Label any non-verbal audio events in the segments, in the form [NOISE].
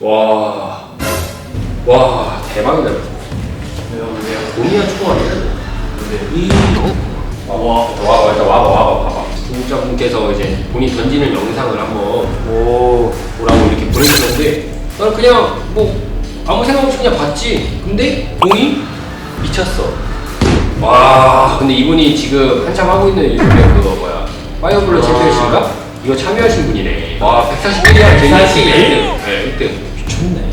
와, 와 대박이다. 왜요 왜요? 동이야 축구 아니야? 이 와봐 와봐 일단 와봐 와봐 봐봐. 구독자분께서 이제 본인 던지는 영상을 한번 오 보라고 이렇게 보내주셨는데 나는 그냥 뭐 아무 생각 없이 그냥 봤지. 근데 공이 미쳤어. 와, 근데 이분이 지금 한참 하고 있는 유튜브에 그거 뭐야 파이어블러 챔피언십인가? 이거 참여하신 분이네. 와, 141이야. 141? 네, 1등. 미쳤네.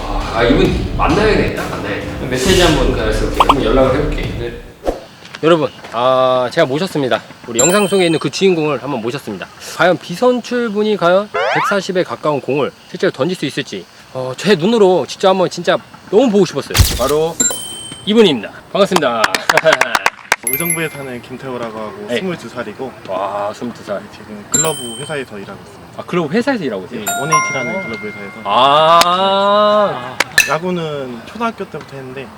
아, 아, 이분 만나야겠다. 만나야겠다. 메시지 한번 오케이. 한번 연락을 해볼게. 여러분, 아 제가 모셨습니다. 우리 영상 속에 있는 그 주인공을 한번 모셨습니다. 과연 비선출 분이 과연 140에 가까운 공을 실제로 던질 수 있을지, 어, 제 눈으로 직접 한번 진짜 너무 보고 싶었어요. 바로 이분입니다. 반갑습니다. [LAUGHS] 의정부에 사는 김태호라고 하고 네. 22살이고 와, 22살. 지금 글러브 회사에서 일하고 있습니다. 아, 클로브 회사에서 일하고 예, 있어요? 원에이티라는 글러브 회사에서 아, 야구는 초등학교 때부터 했는데 예,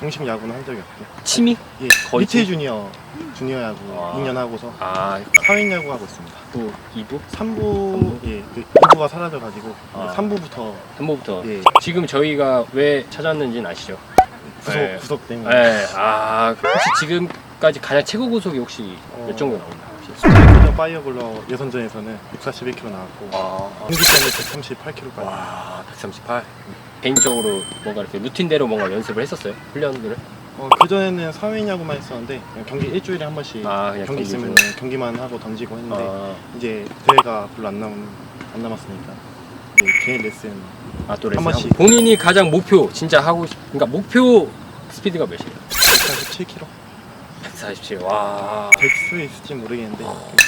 정식 야구는 한 적이 없고 취미? 예, 거의 밑에 주니어 주니어 야구 와. 2년 하고서 아, 사회인 야구 하고 있습니다. 또 2부? 3부 예, 그 2부가 사라져 가지고 아. 3부부터 3부부터. 예, 지금 저희가 왜 찾았는지는 아시죠? 구속 네. 구속 때문에 네, 아 혹시 지금 까지 가장 최고 고속이 혹시 몇 어. 정도 나오나요? 혹시? 스트라이크전 파이어블러 예선전에서는 141km 나왔고 아, 경기 때는 138km까지 와, 138. 개인적으로 뭔가 이렇게 루틴대로 뭔가 연습을 했었어요? 훈련들을? 어, 그전에는 사회인 야구만 했었는데 그냥 경기 일주일에 한 번씩 아, 그냥 경기 경기 있으면. 경기만 하고 던지고 했는데 아, 이제 대회가 별로 안, 남, 안 남았으니까 이제 개인 레슨 아, 또한 레슨 번씩. 하고. 본인이 가장 목표, 진짜 하고 싶, 그러니까 목표 스피드가 몇이에요? 147km 147. 와, 될수 있을지 모르겠는데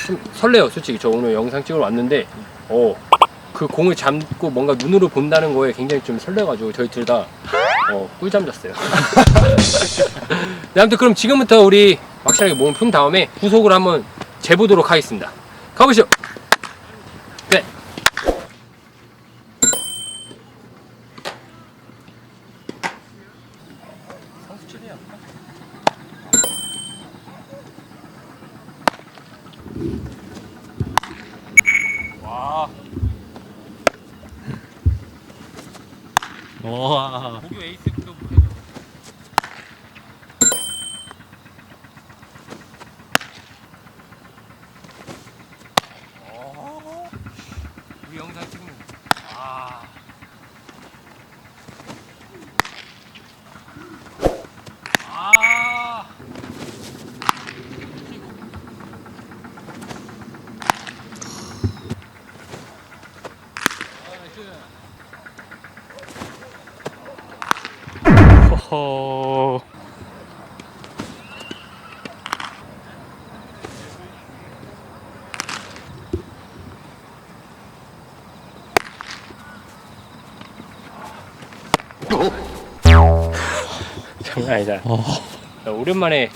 좀 설레요, 솔직히. 저 오늘 영상 찍으러 왔는데, 어, 그 공을 잡고 뭔가 눈으로 본다는 거에 굉장히 좀 설레가지고 저희 둘 다 어, 꿀잠 잤어요. [LAUGHS] 네, 아무튼 그럼 지금부터 우리 확실하게 몸을 푼 다음에 구속을 한번 재보도록 하겠습니다. 가보시죠. 네. 와 목요 에이스 구독 해줘. 어, 우리 영상 찍는. 아. 아. 허허 장난 아니다. 어. 나 오랜만에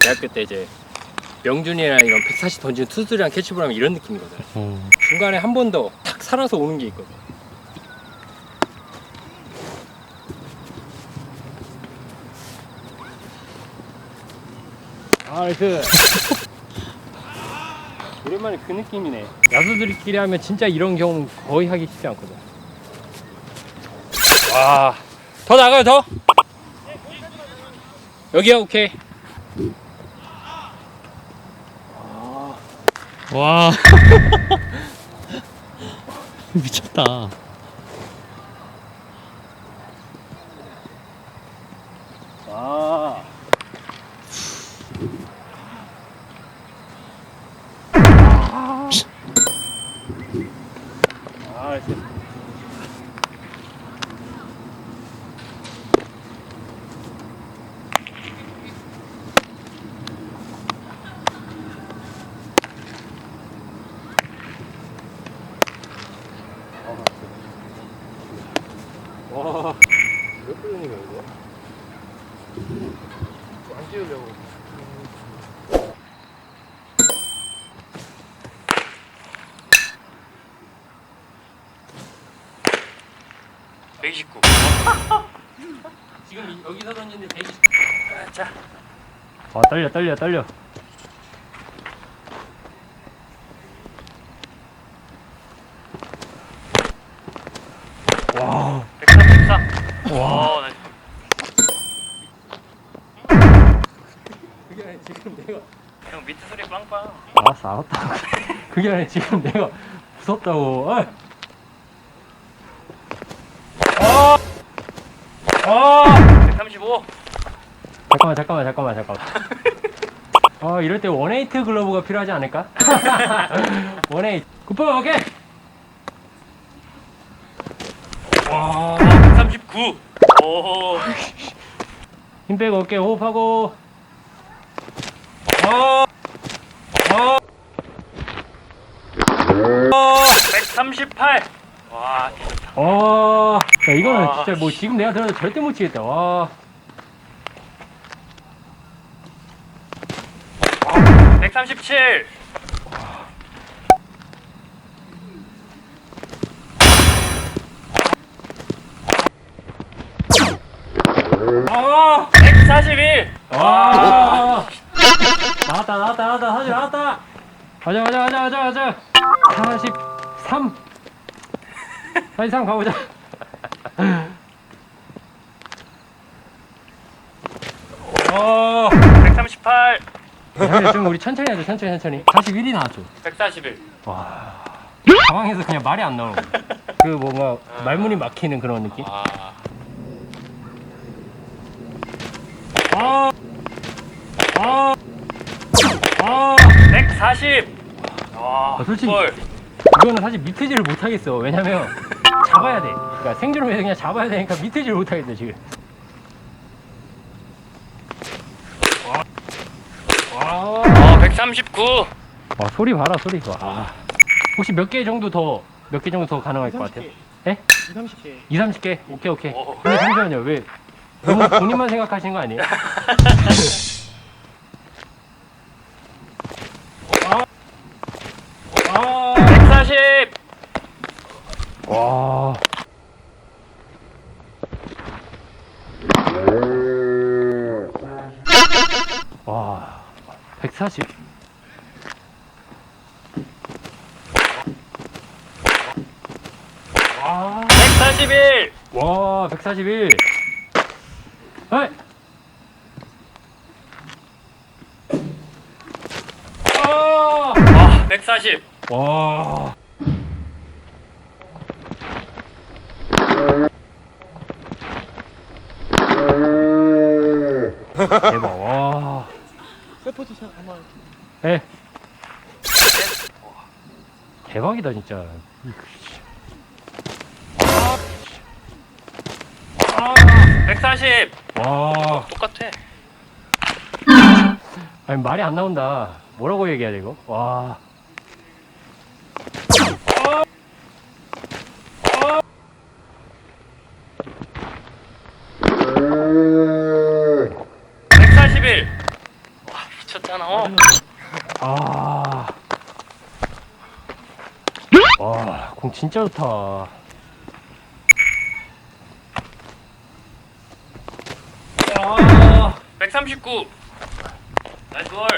대학교 때 이제 명준이랑 이런 140 던지는 투수들이랑 캐치볼 하면 이런 느낌이거든. 어. 중간에 한 번 더 탁 살아서 오는 게 있거든. 나이스. [LAUGHS] 오랜만에 그 느낌이네. 야수들끼리 하면 진짜 이런 경우 거의 하기 쉽지 않거든. 와, 더 나가요, 더? 여기야, 오케이. 와 [LAUGHS] 미쳤다 아. 아, 이제. 와, 몇 분이냐 이거? 안 찍으려고. 129. [LAUGHS] 지금 여기서 던지는데 120. 자, 아 떨려 떨려 떨려 와 133. 와. 어, 나 그게 지금 내가 형 밑에 소리 빵빵. 알았어 알았다 [LAUGHS] 그게 아니 지금 내가 무섭다고 어이. 잠깐만 잠깐만 잠깐만 잠깐만 어 [LAUGHS] 이럴 때 원에이트 글러브가 필요하지 않을까? [LAUGHS] 원에이트 굿볼 오케이 와 139. 오. 힘 빼고 어깨 호흡하고 어! 어! 138. 와, 괜찮다. 어! 야 이거는 와. 진짜 뭐 지금 내가 들어도 절대 못 치겠다 와 137. 아! 141. 와! 나왔다 나왔다 나왔다 사실 나왔다 가자 가자 가자 가자 가자 43 43 가보자 어! 138. 야, 좀 우리 천천히 하자 천천히 천천히 41이 나왔죠 141. 와 당황해서 그냥 말이 안 나오는 거야. 그 뭔가 말문이 막히는 그런 느낌 아. 아! 아! 아! 140. 와, 아, 솔직히- 볼. 이거는 사실 미트질을 못 하겠어. 왜냐면 잡아야 돼. 그러니까 생존을 위해서 그냥 잡아야 되니까 미트질을 못 하겠어 지금. 와, 와, 어, 139. 와 소리 봐라 소리. 와. 혹시 몇 개 정도 더 몇 개 정도 더 가능할 것 같아요? 30개. 예? 2, 30개. 2, 30개? 오케이 오케이. 오. 근데 잠시만요. 왜 너무 본인만 생각하시는 거 아니에요? 아. 아. 140. 와. 와. 140. 와. 141. 와, 141. 에이. 아! 아, 140. 와. 대박, 와. 세포지 샷 한번. 에. 대박이다, 진짜. 아. 140. 와. 똑같아. 아니, 말이 안 나온다. 뭐라고 얘기해야 돼, 이거? 와. 백 141. 와, 미쳤잖아. 어. 아. 와, 공 진짜 좋다. 아. 139. 나이스 볼.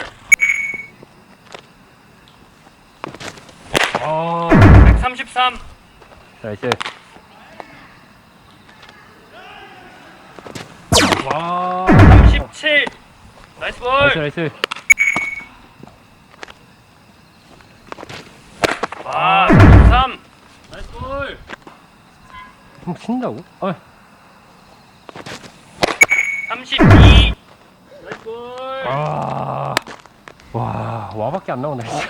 아. 133. 나이스. 와. 37. 나이스 볼. 나이스, 나이스. 와, 33. 나이스 볼. 좀 친다고? 아, 32. 나이스 볼. 아. 와, 와밖에 안 나온다, 진짜.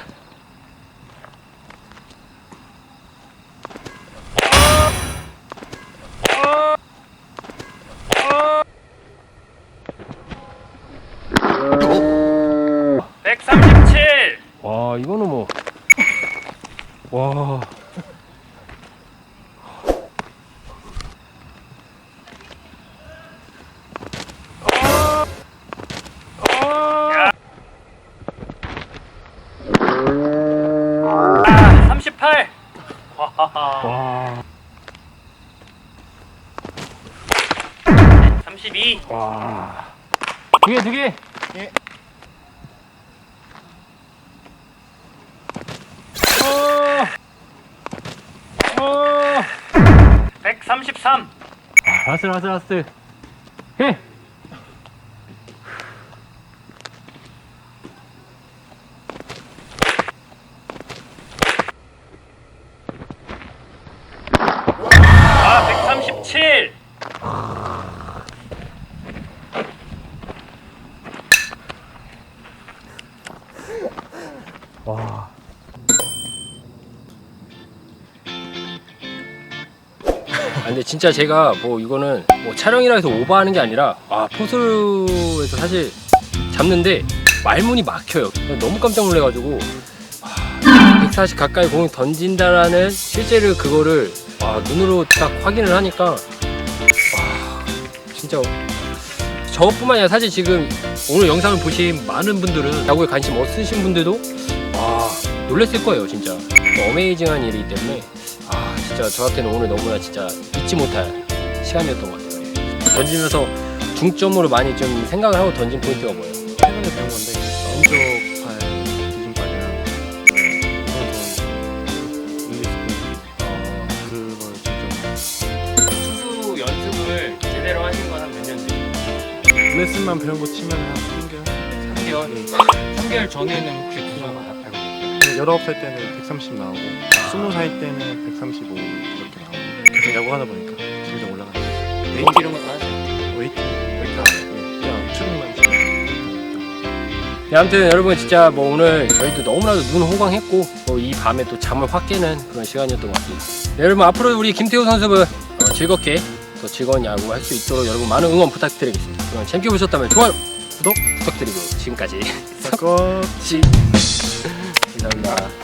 백 137. 와, 이거는 뭐. 와. 아, 38. 와하하. 와. 32. 와. 두 개, 두 개. 예. 어. 어. 133. 아, 라스, 라스, 라스. 해. 37 와. 아, 근데 진짜 제가 뭐 이거는 뭐 촬영이라 해서 오버하는 게 아니라 아 포수에서 사실 잡는데 말문이 막혀요. 너무 깜짝 놀래가지고 아, 140 가까이 공을 던진다라는 실제로 그거를 아, 눈으로 딱 확인을 하니까 와 진짜 저뿐만 아니라 사실 지금 오늘 영상을 보신 많은 분들은 야구에 관심 없으신 분들도 와 놀랬을 거예요 진짜 어메이징한 일이기 때문에 아 진짜 저한테는 오늘 너무나 진짜 잊지 못할 시간이었던 것 같아요 던지면서 중점으로 많이 좀 생각을 하고 던진 포인트가 뭐예요? 최근에 배운 건데 왼쪽 팔 포인트 그걸 좀 투수 연습을 제대로 하신 건 한 몇 년 전? 레슨만 배운 거 치면 한 3개월? 3개월? 3개월 전에는 혹시 19살 때는 130 나오고 20살 때는 135 이렇게 나오고 계속 야구 하다 보니까 점점 올라가요 웨이트 이런 것도 하세요? 웨이트 웨이트 안 하고 그냥 치면 네, 아무튼 여러분 진짜 뭐 오늘 저희도 너무나도 눈 호강했고 또 이 밤에 또 잠을 확 깨는 그런 시간이었던 것 같습니다. 네, 여러분 앞으로 우리 김태호 선수분 어, 즐겁게 또 즐거운 야구 할 수 있도록 여러분 많은 응원 부탁드리겠습니다. 그럼 재밌게 보셨다면 좋아요, 구독 부탁드리고 지금까지 바꿔 [LAUGHS] 시 감사합니다.